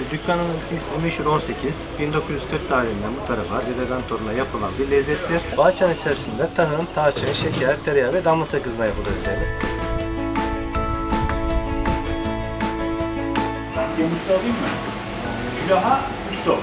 E, Dükkanımızın ismi Meşhur 18. 1940 tarihinden bu tarafa dededen toruna yapılan bir lezzettir. Bahçenin içerisinde tahın, tarçın, şeker, tereyağı ve damla sakızına yapılır üzerine. Ben kendisi alayım mı? Külaha 3 top.